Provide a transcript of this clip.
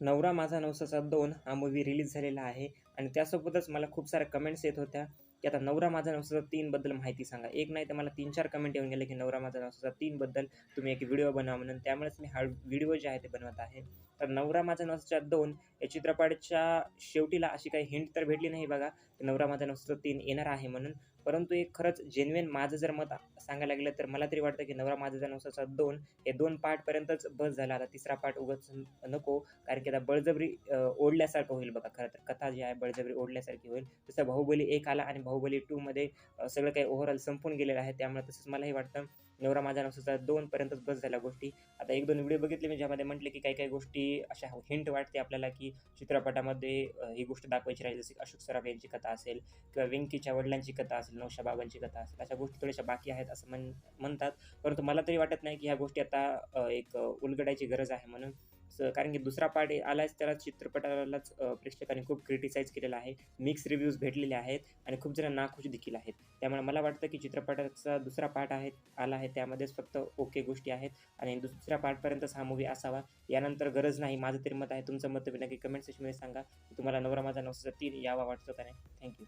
नवरा माझा नवसाचा दोन हा मूवी रिलीज झालेला आहे. आणि त्यासोबतच मला खूप साऱ्या कमेंट्स येत होत्या की आता नवरा माझा नवसाचा तीनबद्दल माहिती सांगा. एक नाही तर मला तीन चार कमेंट येऊन गेले की नवरा माझा नवसाचा तीनबद्दल तुम्ही एक व्हिडिओ बनवा म्हणून. त्यामुळेच मी हा व्हिडिओ जे आहे ते बनवत आहे. तर नवरा माझा नवसाचा दोन. या चित्रपटाच्या शेवटीला अशी काही हिंट तर भेटली नाही बघा. की नवरा माझा नवसाचा तीन येणार आहे म्हणून. परंतु एक खरंच जेन्युन माझं जर मत सांगायला गेलं तर मला तरी वाटतं की नवरा माझा नवसाचा दोन. हे दोन पार्टपर्यंतच बस झाला. आता तिसरा पार्ट उगाच नको. कारण की आता बळजबरी ओढल्यासारखं होईल बघा खरं तर. कथा जी आहे बळजबरी ओढल्यासारखी होईल. तसं बाहुबली एक आला आणि बाहुबली टूमध्ये सगळं काही ओव्हरऑल संपून गेलेलं आहे. त्यामुळे तसंच मलाही वाटतं नवरा माझा नवसाचा दोनपर्यंतच बस झाल्या गोष्टी. आता एक दोन व्हिडिओ बघितले मी ज्यामध्ये म्हटले की काही काही गोष्टी अशा हिंट वाटते आपल्याला की चित्रपटामध्ये ही गोष्ट दाखवायची राहील. जसे अशोक सराफ यांची कथा असेल किंवा विंकीच्या वडिलांची कथा असेल नवशा बाबांची कथा असेल अशा गोष्टी थोड्याशा बाकी आहेत असं म्हण म्हणतात. परंतु मला तरी वाटत नाही की ह्या गोष्टी आता एक उलगडायची गरज आहे म्हणून. कारण की दुसरा पार्ट आलाच त्याला चित्रपटालाच प्रेक्षकांनी खूप क्रिटिसाइज केलेला आहे. मिक्स रिव्ह्यूज भेटलेले आहेत आणि खूप जण नाखुश देखील आहेत. त्यामुळे मला वाटतं की चित्रपटाचा दुसरा पार्ट आहे आला आहे त्यामध्येच फक्त ओके गोष्टी आहेत आणि दुसऱ्या पार्टपर्यंतच हा मूवी असावा. यानंतर गरज नाही माझं तरी मत आहे. तुमचं मत नक्की कमेंट सेक्शनमध्ये सांगा. की तुम्हाला नवरा माझा नवसाचा तीन यावा वाटतो का नाही? थँक्यू